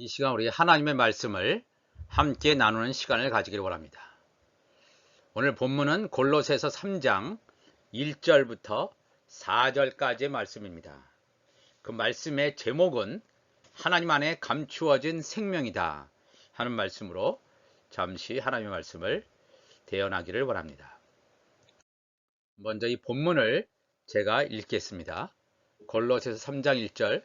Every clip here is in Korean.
이 시간 우리 하나님의 말씀을 함께 나누는 시간을 가지기를 원합니다. 오늘 본문은 골로새서 3장 1절부터 4절까지의 말씀입니다. 그 말씀의 제목은 하나님 안에 감추어진 생명이다 하는 말씀으로 잠시 하나님의 말씀을 대연하기를 원합니다. 먼저 이 본문을 제가 읽겠습니다. 골로새서 3장 1절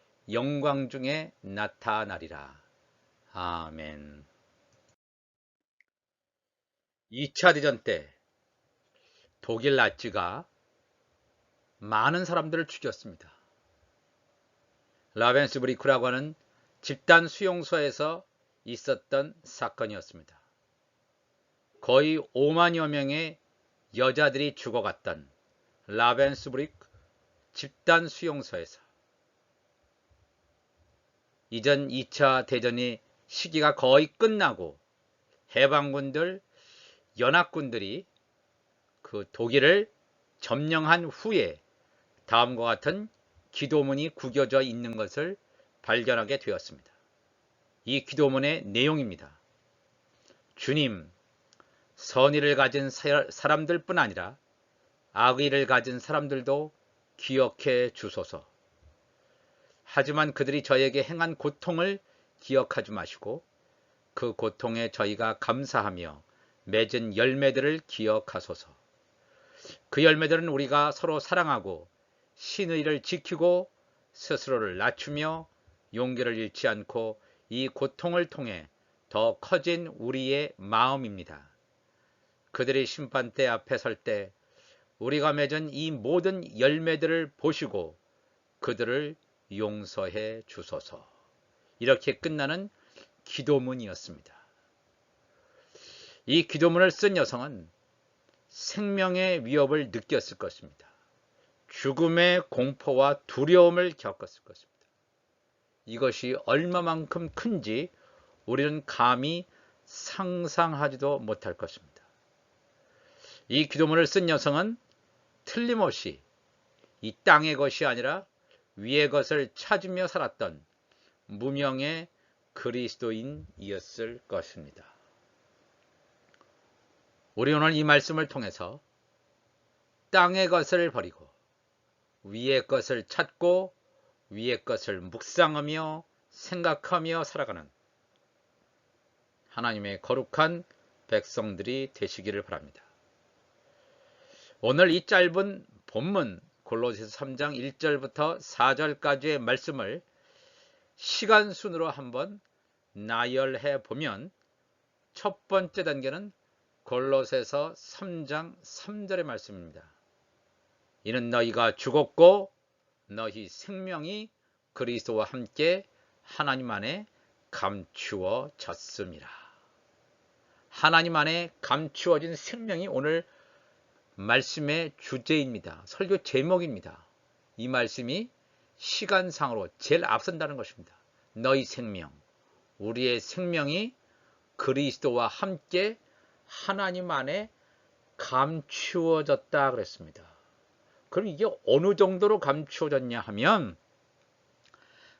영광 중에 나타나리라. 아멘. 2차 대전 때 독일 나치가 많은 사람들을 죽였습니다. 라벤스브리크라고 하는 집단 수용소에서 있었던 사건이었습니다. 거의 5만여 명의 여자들이 죽어갔던 라벤스브리크 집단 수용소에서 이전 2차 대전이 시기가 거의 끝나고 해방군들, 연합군들이 그 독일을 점령한 후에 다음과 같은 기도문이 구겨져 있는 것을 발견하게 되었습니다. 이 기도문의 내용입니다. 주님, 선의를 가진 사람들 뿐 아니라 악의를 가진 사람들도 기억해 주소서. 하지만 그들이 저에게 행한 고통을 기억하지 마시고 그 고통에 저희가 감사하며 맺은 열매들을 기억하소서. 그 열매들은 우리가 서로 사랑하고 신의를 지키고 스스로를 낮추며 용기를 잃지 않고 이 고통을 통해 더 커진 우리의 마음입니다. 그들이 심판대 앞에 설 때 우리가 맺은 이 모든 열매들을 보시고 그들을 용서해 주소서. 이렇게 끝나는 기도문이었습니다. 이 기도문을 쓴 여성은 생명의 위협을 느꼈을 것입니다. 죽음의 공포와 두려움을 겪었을 것입니다. 이것이 얼마만큼 큰지 우리는 감히 상상하지도 못할 것입니다. 이 기도문을 쓴 여성은 틀림없이 이 땅의 것이 아니라 위의 것을 찾으며 살았던 무명의 그리스도인이었을 것입니다. 우리 오늘 이 말씀을 통해서 땅의 것을 버리고 위의 것을 찾고 위의 것을 묵상하며 생각하며 살아가는 하나님의 거룩한 백성들이 되시기를 바랍니다. 오늘 이 짧은 본문 골로새서 3장 1절부터 4절까지의 말씀을 시간 순으로 한번 나열해 보면 첫 번째 단계는 골로새서 3장 3절의 말씀입니다. 이는 너희가 죽었고 너희 생명이 그리스도와 함께 하나님 안에 감추어졌습니다. 하나님 안에 감추어진 생명이 오늘 말씀의 주제입니다. 설교 제목입니다. 이 말씀이 시간상으로 제일 앞선다는 것입니다. 너희 생명, 우리의 생명이 그리스도와 함께 하나님 안에 감추어졌다 그랬습니다. 그럼 이게 어느 정도로 감추어졌냐 하면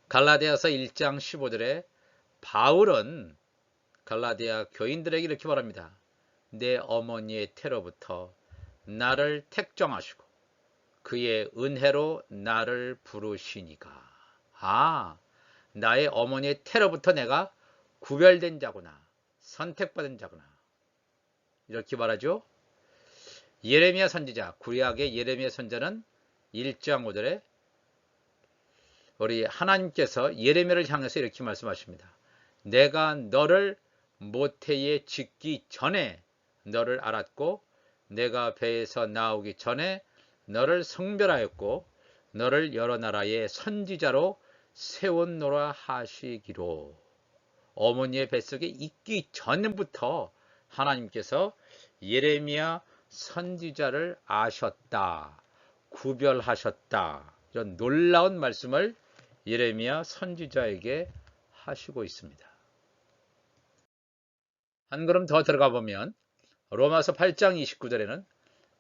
갈라디아서 1장 15절에 바울은 갈라디아 교인들에게 이렇게 말합니다. 내 어머니의 태로부터 나를 택정하시고 그의 은혜로 나를 부르시니까 아 나의 어머니의 태로부터 내가 구별된 자구나 선택받은 자구나. 이렇게 말하죠? 예레미야 선지자 구약의 예레미야 선자는 1장 5절에 우리 하나님께서 예레미야를 향해서 이렇게 말씀하십니다. 내가 너를 모태에 짓기 전에 너를 알았고 내가 배에서 나오기 전에 너를 성별하였고 너를 여러 나라의 선지자로 세웠노라 하시기로 어머니의 뱃속에 있기 전부터 하나님께서 예레미야 선지자를 아셨다. 구별하셨다. 이런 놀라운 말씀을 예레미야 선지자에게 하시고 있습니다. 한 걸음 더 들어가 보면 로마서 8장 29절에는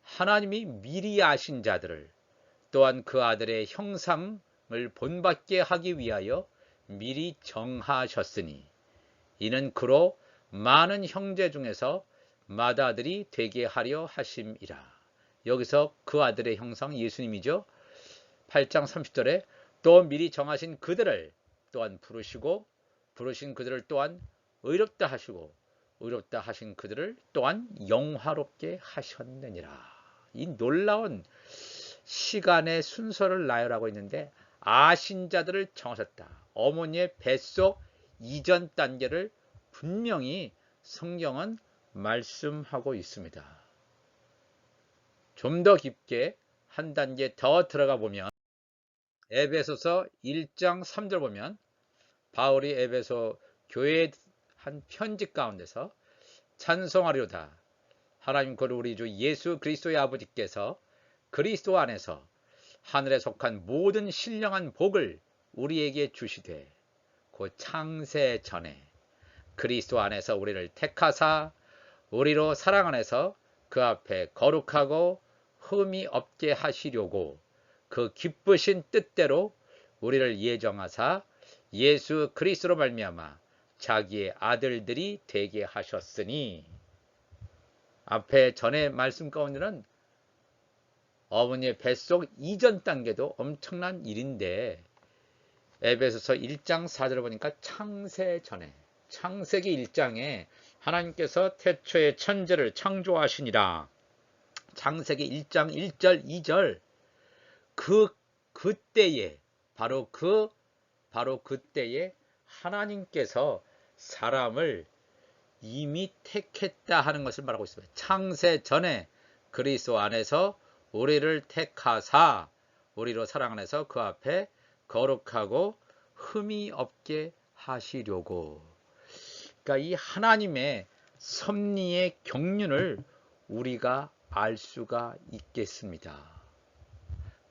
하나님이 미리 아신 자들을 또한 그 아들의 형상을 본받게 하기 위하여 미리 정하셨으니 이는 그로 많은 형제 중에서 맏아들이 되게 하려 하심이라. 여기서 그 아들의 형상 예수님이죠. 8장 30절에 또 미리 정하신 그들을 또한 부르시고 부르신 그들을 또한 의롭다 하시고 의롭다 하신 그들을 또한 영화롭게 하셨느니라. 이 놀라운 시간의 순서를 나열하고 있는데 아신 자들을 정하셨다. 어머니의 뱃속 이전 단계를 분명히 성경은 말씀하고 있습니다. 좀 더 깊게 한 단계 더 들어가 보면 에베소서 1장 3절 보면 바울이 에베소 교회에 한 편지 가운데서 찬송하리로다. 하나님 그 우리 주 예수 그리스도의 아버지께서 그리스도 안에서 하늘에 속한 모든 신령한 복을 우리에게 주시되 그 창세 전에 그리스도 안에서 우리를 택하사 우리로 사랑 안에서 그 앞에 거룩하고 흠이 없게 하시려고 그 기쁘신 뜻대로 우리를 예정하사 예수 그리스도로 말미암아 자기의 아들들이 되게 하셨으니. 앞에 전에 말씀 가운데는 어머니의 뱃속 이전 단계도 엄청난 일인데 에베소서 1장 4절을 보니까 창세 전에 창세기 1장에 하나님께서 태초에 천재를 창조하시니라. 창세기 1장 1절 2절. 그 그때에 바로 그 바로 그때에 하나님께서 사람을 이미 택했다 하는 것을 말하고 있습니다. 창세 전에 그리스도 안에서 우리를 택하사 우리로 사랑 안에서 그 앞에 거룩하고 흠이 없게 하시려고. 그러니까 이 하나님의 섭리의 경륜을 우리가 알 수가 있겠습니다.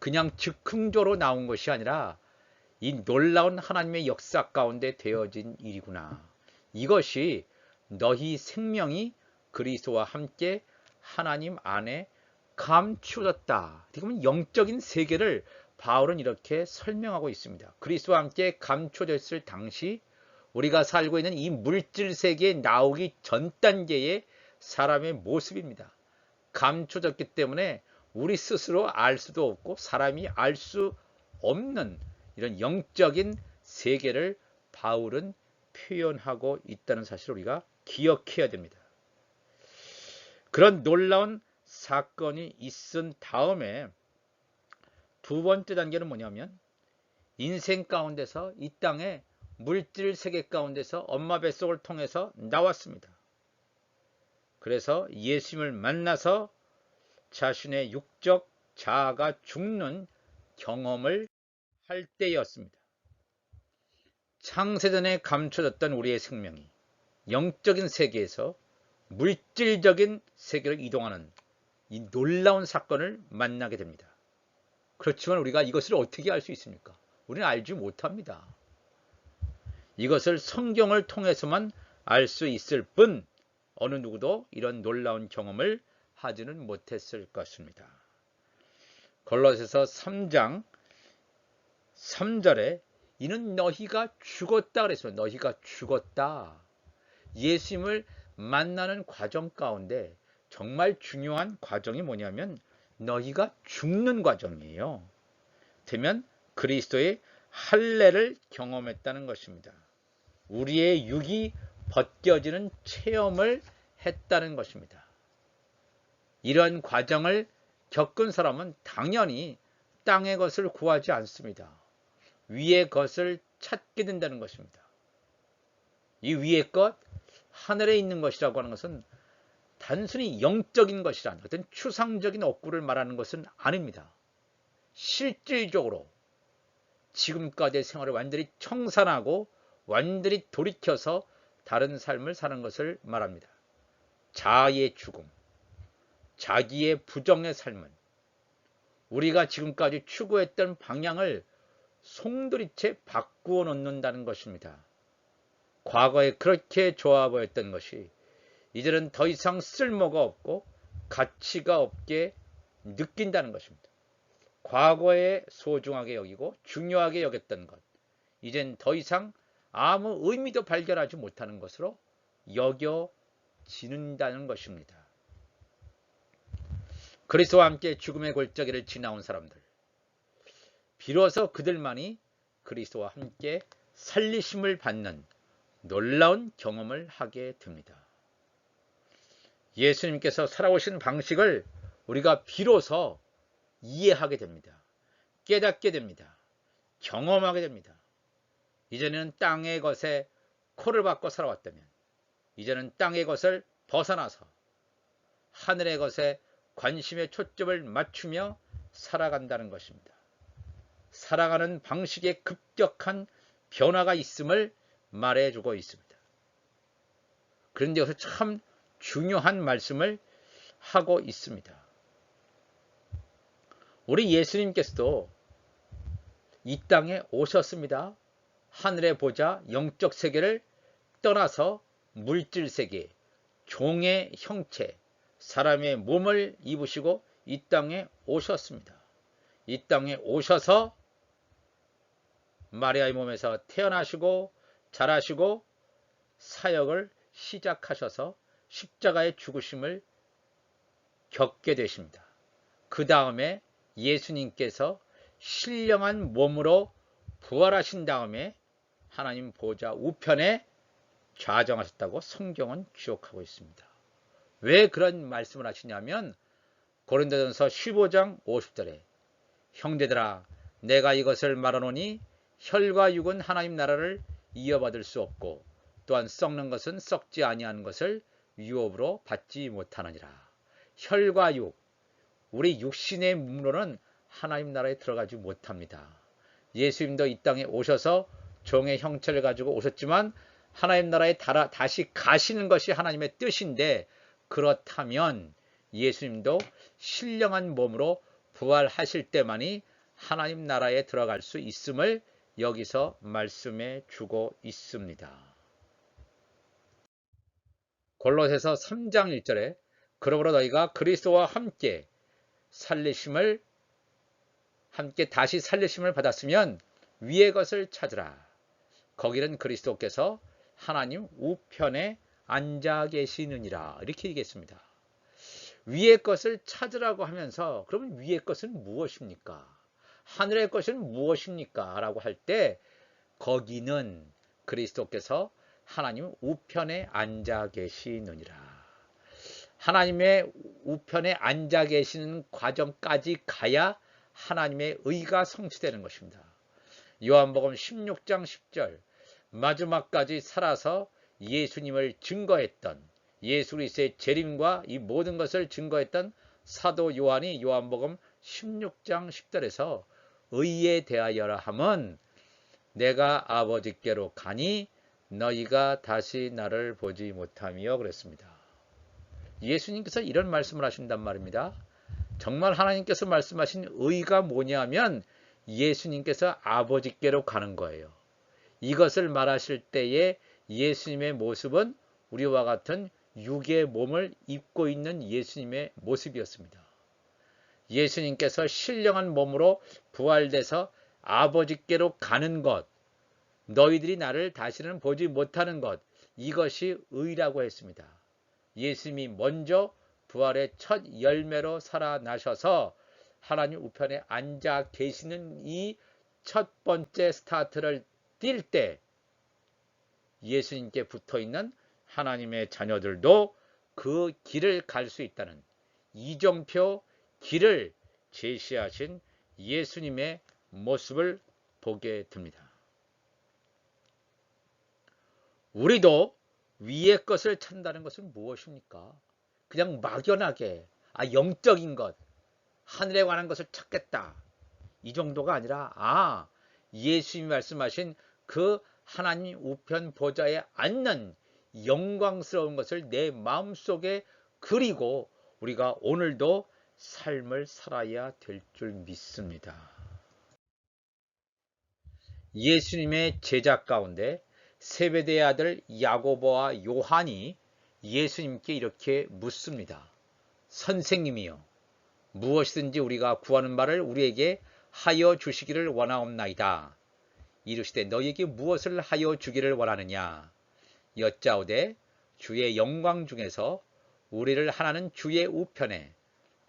그냥 즉흥적으로 나온 것이 아니라 이 놀라운 하나님의 역사 가운데 되어진 일이구나. 이것이 너희 생명이 그리스도와 함께 하나님 안에 감추어졌다. 지금 영적인 세계를 바울은 이렇게 설명하고 있습니다. 그리스도와 함께 감춰졌을 당시 우리가 살고 있는 이 물질 세계에 나오기 전 단계의 사람의 모습입니다. 감춰졌기 때문에 우리 스스로 알 수도 없고 사람이 알 수 없는 이런 영적인 세계를 바울은 표현하고 있다는 사실을 우리가 기억해야 됩니다. 그런 놀라운 사건이 있은 다음에 두 번째 단계는 뭐냐면 인생 가운데서 이 땅에 물질 세계 가운데서 엄마 뱃속을 통해서 나왔습니다. 그래서 예수님을 만나서 자신의 육적 자아가 죽는 경험을 할 때였습니다. 창세전에 감춰졌던 우리의 생명이 영적인 세계에서 물질적인 세계로 이동하는 이 놀라운 사건을 만나게 됩니다. 그렇지만 우리가 이것을 어떻게 알 수 있습니까? 우리는 알지 못합니다. 이것을 성경을 통해서만 알 수 있을 뿐 어느 누구도 이런 놀라운 경험을 하지는 못했을 것입니다. 걸로새서 3장 3절에 이는 너희가 죽었다 그랬습니다. 너희가 죽었다. 예수님을 만나는 과정 가운데 정말 중요한 과정이 뭐냐면 너희가 죽는 과정이에요. 되면 그리스도의 할례를 경험했다는 것입니다. 우리의 육이 벗겨지는 체험을 했다는 것입니다. 이런 과정을 겪은 사람은 당연히 땅의 것을 구하지 않습니다. 위의 것을 찾게 된다는 것입니다. 이 위의 것, 하늘에 있는 것이라고 하는 것은 단순히 영적인 것이란 어떤 추상적인 업구를 말하는 것은 아닙니다. 실질적으로 지금까지의 생활을 완전히 청산하고 완전히 돌이켜서 다른 삶을 사는 것을 말합니다. 자아의 죽음, 자기의 부정의 삶은 우리가 지금까지 추구했던 방향을 송두리째 바꾸어 놓는다는 것입니다. 과거에 그렇게 좋아 보였던 것이 이제는 더 이상 쓸모가 없고 가치가 없게 느낀다는 것입니다. 과거에 소중하게 여기고 중요하게 여겼던 것, 이젠 더 이상 아무 의미도 발견하지 못하는 것으로 여겨지는다는 것입니다. 그리스도와 함께 죽음의 골짜기를 지나온 사람들, 비로소 그들만이 그리스도와 함께 살리심을 받는 놀라운 경험을 하게 됩니다. 예수님께서 살아오신 방식을 우리가 비로소 이해하게 됩니다. 깨닫게 됩니다. 경험하게 됩니다. 이제는 땅의 것에 코를 박고 살아왔다면 이제는 땅의 것을 벗어나서 하늘의 것에 관심의 초점을 맞추며 살아간다는 것입니다. 살아가는 방식에 급격한 변화가 있음을 말해주고 있습니다. 그런데 여기서 참 중요한 말씀을 하고 있습니다. 우리 예수님께서도 이 땅에 오셨습니다. 하늘의 보자 영적 세계를 떠나서 물질 세계, 종의 형체, 사람의 몸을 입으시고 이 땅에 오셨습니다. 이 땅에 오셔서 마리아의 몸에서 태어나시고 자라시고 사역을 시작하셔서 십자가의 죽으심을 겪게 되십니다. 그 다음에 예수님께서 신령한 몸으로 부활하신 다음에 하나님 보좌 우편에 좌정하셨다고 성경은 기록하고 있습니다. 왜 그런 말씀을 하시냐면 고린도전서 15장 50절에 형제들아 내가 이것을 말하노니 혈과 육은 하나님 나라를 이어받을 수 없고 또한 썩는 것은 썩지 아니하는 것을 유업으로 받지 못하느니라. 혈과 육, 우리 육신의 몸으로는 하나님 나라에 들어가지 못합니다. 예수님도 이 땅에 오셔서 종의 형체를 가지고 오셨지만 하나님 나라에 다시 가시는 것이 하나님의 뜻인데 그렇다면 예수님도 신령한 몸으로 부활하실 때만이 하나님 나라에 들어갈 수 있음을 여기서 말씀해 주고 있습니다. 골로새서 3장 1절에 그러므로 너희가 그리스도와 함께 살리심을 함께 다시 살리심을 받았으면 위의 것을 찾으라. 거기는 그리스도께서 하나님 우편에 앉아 계시느니라. 이렇게 얘기했습니다. 위의 것을 찾으라고 하면서 그러면 위의 것은 무엇입니까? 하늘의 것은 무엇입니까? 라고 할 때 거기는 그리스도께서 하나님 우편에 앉아 계시느니라. 하나님의 우편에 앉아 계시는 과정까지 가야 하나님의 의가 성취되는 것입니다. 요한복음 16장 10절 마지막까지 살아서 예수님을 증거했던 예수 그리스도의 재림과 이 모든 것을 증거했던 사도 요한이 요한복음 16장 10절에서 의에 대하여라 함은 내가 아버지께로 가니 너희가 다시 나를 보지 못하며 그랬습니다. 예수님께서 이런 말씀을 하신단 말입니다. 정말 하나님께서 말씀하신 의가 뭐냐면 예수님께서 아버지께로 가는 거예요. 이것을 말하실 때에 예수님의 모습은 우리와 같은 육의 몸을 입고 있는 예수님의 모습이었습니다. 예수님께서 신령한 몸으로 부활돼서 아버지께로 가는 것, 너희들이 나를 다시는 보지 못하는 것 이것이 의라고 했습니다. 예수님이 먼저 부활의 첫 열매로 살아나셔서 하나님 우편에 앉아 계시는 이 첫 번째 스타트를 뛸 때 예수님께 붙어 있는 하나님의 자녀들도 그 길을 갈 수 있다는 이정표 길을 제시하신 예수님의 모습을 보게 됩니다. 우리도 위의 것을 찾는다는 것은 무엇입니까? 그냥 막연하게 아 영적인 것 하늘에 관한 것을 찾겠다 이 정도가 아니라 아 예수님이 말씀하신 그 하나님 우편 보좌에 앉는 영광스러운 것을 내 마음속에 그리고 우리가 오늘도 삶을 살아야 될 줄 믿습니다. 예수님의 제자 가운데 세베대의 아들 야고보와 요한이 예수님께 이렇게 묻습니다. 선생님이요. 무엇이든지 우리가 구하는 바를 우리에게 하여 주시기를 원하옵나이다. 이르시되 너에게 무엇을 하여 주기를 원하느냐? 여짜오되 주의 영광 중에서 우리를 하나는 주의 우편에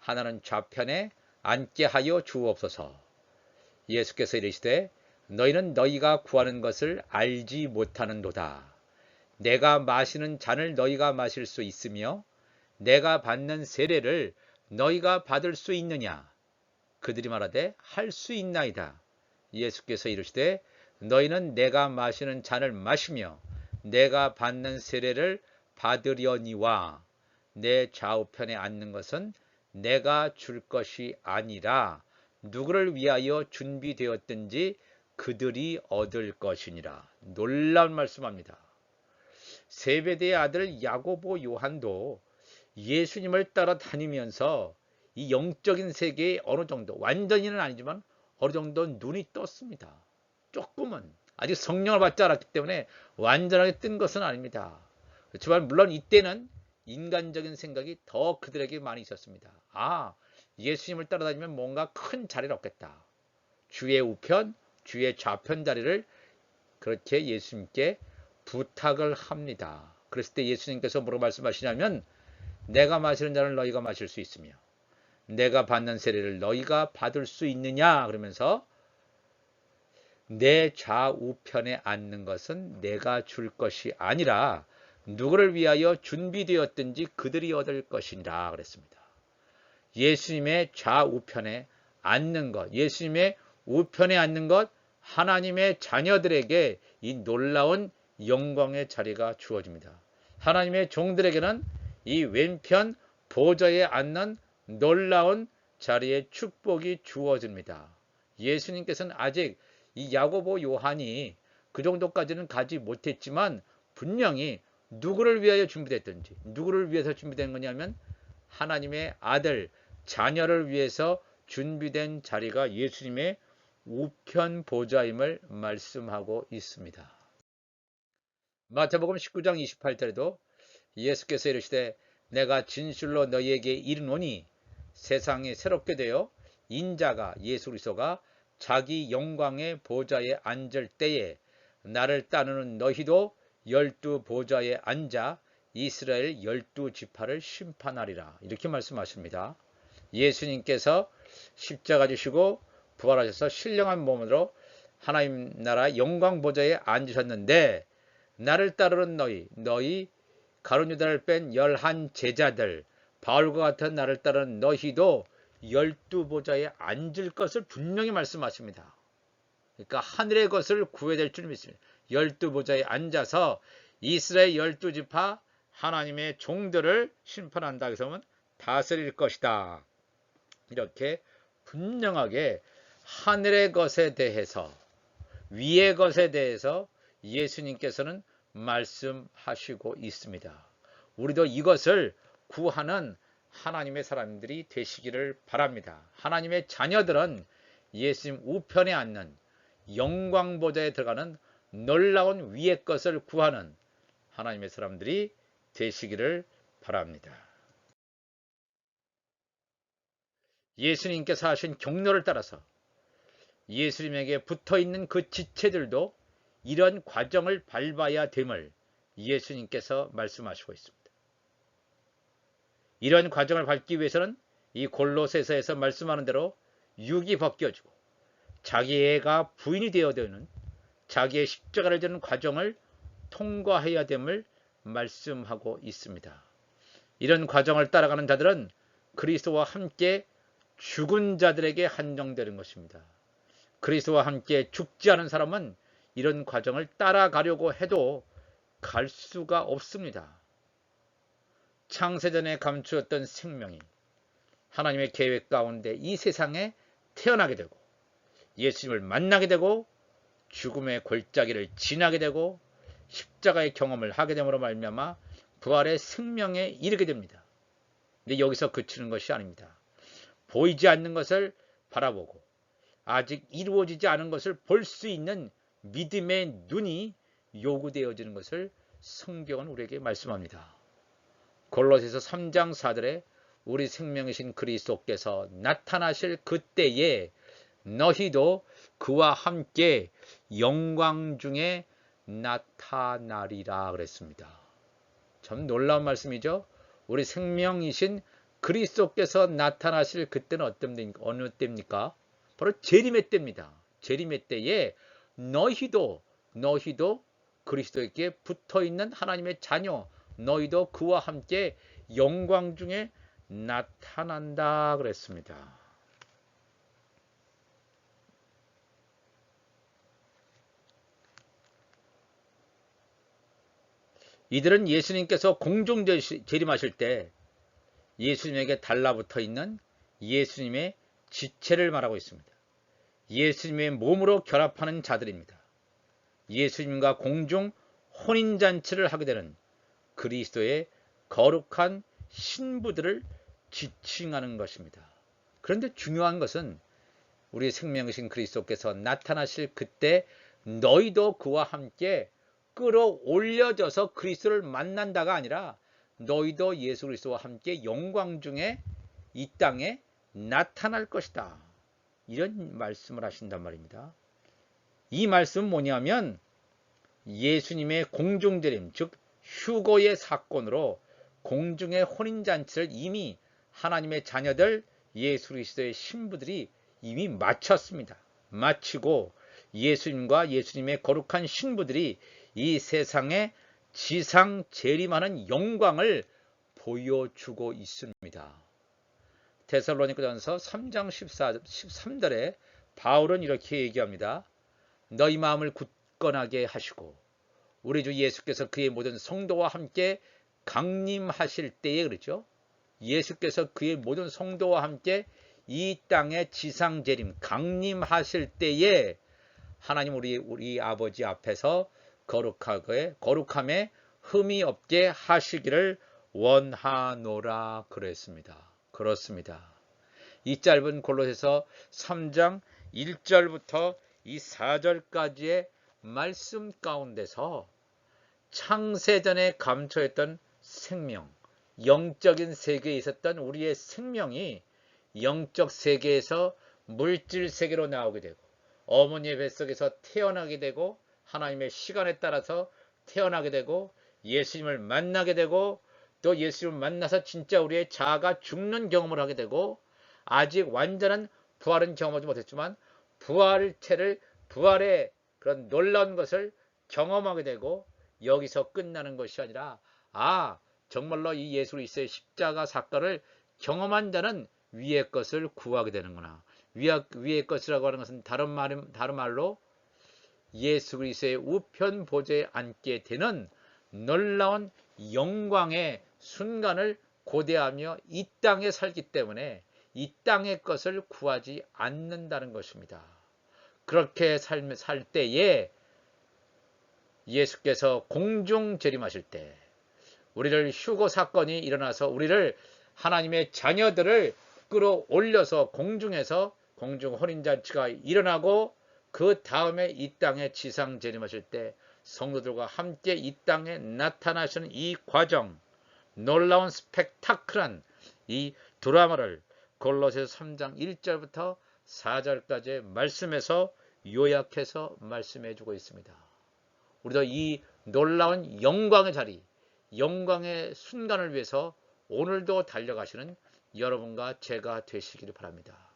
하나는 좌편에 앉게 하여 주옵소서. 예수께서 이르시되 너희는 너희가 구하는 것을 알지 못하는도다. 내가 마시는 잔을 너희가 마실 수 있으며 내가 받는 세례를 너희가 받을 수 있느냐? 그들이 말하되 할 수 있나이다. 예수께서 이르시되 너희는 내가 마시는 잔을 마시며 내가 받는 세례를 받으려니와 내 좌우편에 앉는 것은 내가 줄 것이 아니라 누구를 위하여 준비되었든지 그들이 얻을 것이니라. 놀라운 말씀합니다. 세베대의 아들 야고보 요한도 예수님을 따라 다니면서 이 영적인 세계에 어느 정도 완전히는 아니지만 어느 정도 눈이 떴습니다. 조금은 아직 성령을 받지 않았기 때문에 완전하게 뜬 것은 아닙니다. 그렇지만 물론 이때는 인간적인 생각이 더 그들에게 많이 있었습니다. 아, 예수님을 따라다니면 뭔가 큰 자리를 얻겠다. 주의 우편, 주의 좌편 자리를 그렇게 예수님께 부탁을 합니다. 그랬을 때 예수님께서 뭐라고 말씀하시냐면 내가 마시는 잔을 너희가 마실 수 있으며 내가 받는 세례를 너희가 받을 수 있느냐 그러면서 내 좌우편에 앉는 것은 내가 줄 것이 아니라 누구를 위하여 준비되었든지 그들이 얻을 것이니라 그랬습니다. 예수님의 좌우편에 앉는 것, 예수님의 우편에 앉는 것, 하나님의 자녀들에게 이 놀라운 영광의 자리가 주어집니다. 하나님의 종들에게는 이 왼편 보좌에 앉는 놀라운 자리의 축복이 주어집니다. 예수님께서는 아직 이 야고보 요한이 그 정도까지는 가지 못했지만 분명히 누구를 위하여 준비됐든지 누구를 위해서 준비된 거냐면 하나님의 아들 자녀를 위해서 준비된 자리가 예수님의 우편 보좌임을 말씀하고 있습니다. 마태복음 19장 28절에도 예수께서 이르시되 내가 진실로 너희에게 이르노니 세상에 새롭게 되어 인자가 예수 그리스도가 자기 영광의 보좌에 앉을 때에 나를 따르는 너희도 열두 보좌에 앉아 이스라엘 열두 지파를 심판하리라 이렇게 말씀하십니다. 예수님께서 십자가 지시고 부활하셔서 신령한 몸으로 하나님 나라 영광 보좌에 앉으셨는데 나를 따르는 너희 너희 가룟유다를 뺀 열한 제자들 바울과 같은 나를 따르는 너희도 열두 보좌에 앉을 것을 분명히 말씀하십니다. 그러니까 하늘의 것을 구해야 될 줄 믿습니다. 열두 보좌에 앉아서 이스라엘 열두 지파 하나님의 종들을 심판한다. 그래서 다스릴 것이다. 이렇게 분명하게 하늘의 것에 대해서 위의 것에 대해서 예수님께서는 말씀하시고 있습니다. 우리도 이것을 구하는 하나님의 사람들이 되시기를 바랍니다. 하나님의 자녀들은 예수님 우편에 앉는 영광 보좌에 들어가는 놀라운 위의 것을 구하는 하나님의 사람들이 되시기를 바랍니다. 예수님께서 하신 경로를 따라서 예수님에게 붙어 있는 그 지체들도 이런 과정을 밟아야 됨을 예수님께서 말씀하시고 있습니다. 이런 과정을 밟기 위해서는 이 골로새서에서 말씀하는 대로 육이 벗겨지고 자기애가 부인이 되어야 되는 자기의 십자가를 지는 과정을 통과해야 됨을 말씀하고 있습니다. 이런 과정을 따라가는 자들은 그리스도와 함께 죽은 자들에게 한정되는 것입니다. 그리스도와 함께 죽지 않은 사람은 이런 과정을 따라가려고 해도 갈 수가 없습니다. 창세전에 감추었던 생명이 하나님의 계획 가운데 이 세상에 태어나게 되고 예수님을 만나게 되고 죽음의 골짜기를 지나게 되고 십자가의 경험을 하게 됨으로 말미암아 부활의 생명에 이르게 됩니다. 근데 여기서 그치는 것이 아닙니다. 보이지 않는 것을 바라보고 아직 이루어지지 않은 것을 볼 수 있는 믿음의 눈이 요구되어지는 것을 성경은 우리에게 말씀합니다. 골로새서 3장 4절에 우리 생명이신 그리스도께서 나타나실 그때에 너희도 그와 함께 영광 중에 나타나리라 그랬습니다. 참 놀라운 말씀이죠. 우리 생명이신 그리스도께서 나타나실 그때는 어느 때입니까? 바로 재림의 때입니다. 재림의 때에 너희도 너희도 그리스도에게 붙어 있는 하나님의 자녀 너희도 그와 함께 영광 중에 나타난다 그랬습니다. 이들은 예수님께서 공중 재림하실 때 예수님에게 달라붙어 있는 예수님의 지체를 말하고 있습니다. 예수님의 몸으로 결합하는 자들입니다. 예수님과 공중 혼인잔치를 하게 되는 그리스도의 거룩한 신부들을 지칭하는 것입니다. 그런데 중요한 것은 우리 생명이신 그리스도께서 나타나실 그때 너희도 그와 함께 끌어올려져서 그리스도를 만난다가 아니라 너희도 예수 그리스도와 함께 영광 중에 이 땅에 나타날 것이다. 이런 말씀을 하신단 말입니다. 이 말씀은 뭐냐면 예수님의 공중재림, 즉 휴거의 사건으로 공중의 혼인잔치를 이미 하나님의 자녀들 예수 그리스도의 신부들이 이미 마쳤습니다. 마치고 예수님과 예수님의 거룩한 신부들이 이 세상에 지상 재림하는 영광을 보여주고 있습니다. 데살로니가전서 3장 14, 13절에 바울은 이렇게 얘기합니다. 너희 마음을 굳건하게 하시고 우리 주 예수께서 그의 모든 성도와 함께 강림하실 때에 그렇죠. 예수께서 그의 모든 성도와 함께 이 땅의 지상 재림 강림하실 때에 하나님 우리 우리 아버지 앞에서 거룩하게 거룩함에 흠이 없게 하시기를 원하노라 그랬습니다. 그렇습니다. 이 짧은 골로새서 3장 1절부터 이 4절까지의 말씀 가운데서 창세전에 감춰했던 생명, 영적인 세계에 있었던 우리의 생명이 영적 세계에서 물질 세계로 나오게 되고 어머니의 뱃속에서 태어나게 되고 하나님의 시간에 따라서 태어나게 되고 예수님을 만나게 되고 또 예수님을 만나서 진짜 우리의 자아가 죽는 경험을 하게 되고 아직 완전한 부활은 경험하지 못했지만 부활체를 부활의 그런 놀라운 것을 경험하게 되고 여기서 끝나는 것이 아니라 아 정말로 이 예수 그리스도의 십자가 사건을 경험한 자는 위의 것을 구하게 되는구나. 위의, 위의 것이라고 하는 것은 다른 말 다른 말로 예수 그리스도의 우편 보좌에 앉게 되는 놀라운 영광의 순간을 고대하며 이 땅에 살기 때문에 이 땅의 것을 구하지 않는다는 것입니다. 그렇게 살, 살 때에 예수께서 공중 재림하실 때 우리를 휴고 사건이 일어나서 우리를 하나님의 자녀들을 끌어올려서 공중에서 공중 혼인잔치가 일어나고 그 다음에 이 땅에 지상 재림하실 때 성도들과 함께 이 땅에 나타나시는 이 과정 놀라운 스펙타클한 이 드라마를 골로새서 3장 1절부터 4절까지의 말씀에서 요약해서 말씀해 주고 있습니다. 우리도 이 놀라운 영광의 자리, 영광의 순간을 위해서 오늘도 달려가시는 여러분과 제가 되시기를 바랍니다.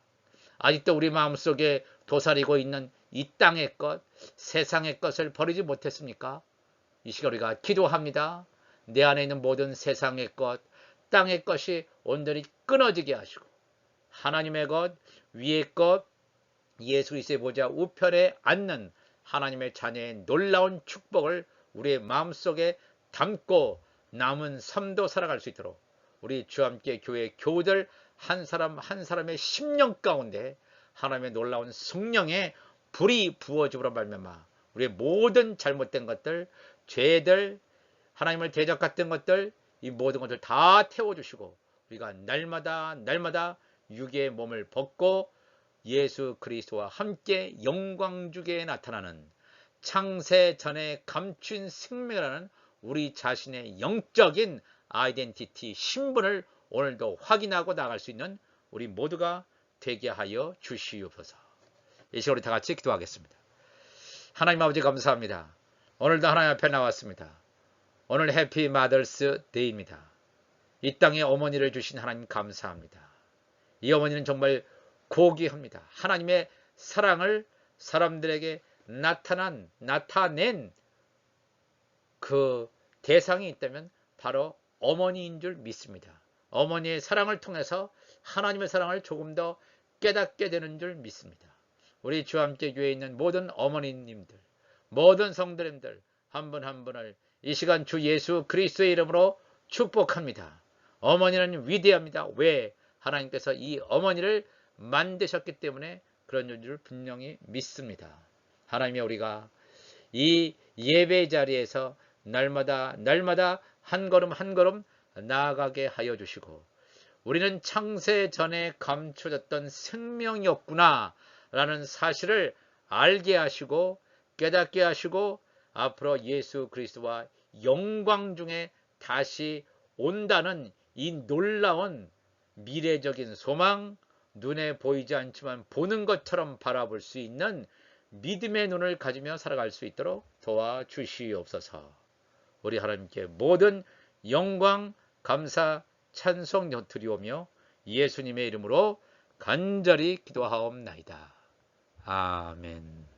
아직도 우리 마음속에 도사리고 있는 이 땅의 것, 세상의 것을 버리지 못했습니까? 이 시간 우리가 기도합니다. 내 안에 있는 모든 세상의 것, 땅의 것이 온전히 끊어지게 하시고 하나님의 것, 위의 것, 예수 그리스도의 보좌 우편에 앉는 하나님의 자녀의 놀라운 축복을 우리의 마음속에 담고 남은 삶도 살아갈 수 있도록 우리 주와 함께 교회 교우들 한 사람 한 사람의 심령 가운데 하나님의 놀라운 성령의 불이 부어짐으로 말미암아 우리의 모든 잘못된 것들, 죄들, 하나님을 대적했던 것들 이 모든 것들 다 태워주시고 우리가 날마다 날마다 육의 몸을 벗고 예수 그리스도와 함께 영광 주게 나타나는 창세 전에 감춘 생명이라는 우리 자신의 영적인 아이덴티티 신분을 오늘도 확인하고 나갈 수 있는 우리 모두가 되게 하여 주시옵소서. 이 시간 우리 다 같이 기도하겠습니다. 하나님 아버지 감사합니다. 오늘도 하나님 앞에 나왔습니다. 오늘 해피 마더스 데이입니다. 이 땅에 어머니를 주신 하나님 감사합니다. 이 어머니는 정말 고귀합니다. 하나님의 사랑을 사람들에게 나타난 나타낸 그 대상이 있다면 바로 어머니인 줄 믿습니다. 어머니의 사랑을 통해서 하나님의 사랑을 조금 더 깨닫게 되는 줄 믿습니다. 우리 주와 함께 교회에 있는 모든 어머니님들, 모든 성도님들 한분한 분을 이 시간 주 예수 그리스도의 이름으로 축복합니다. 어머니는 위대합니다. 왜? 하나님께서 이 어머니를 만드셨기 때문에 그런 줄 분명히 믿습니다. 하나님이 우리가 이 예배 자리에서 날마다 날마다 한 걸음 한 걸음 나아가게 하여 주시고 우리는 창세 전에 감춰졌던 생명이었구나 라는 사실을 알게 하시고 깨닫게 하시고 앞으로 예수 그리스도와 영광 중에 다시 온다는 이 놀라운 미래적인 소망, 눈에 보이지 않지만 보는 것처럼 바라볼 수 있는 믿음의 눈을 가지며 살아갈 수 있도록 도와주시옵소서. 우리 하나님께 모든 영광, 감사, 찬송 드리오며 예수님의 이름으로 간절히 기도하옵나이다. 아멘.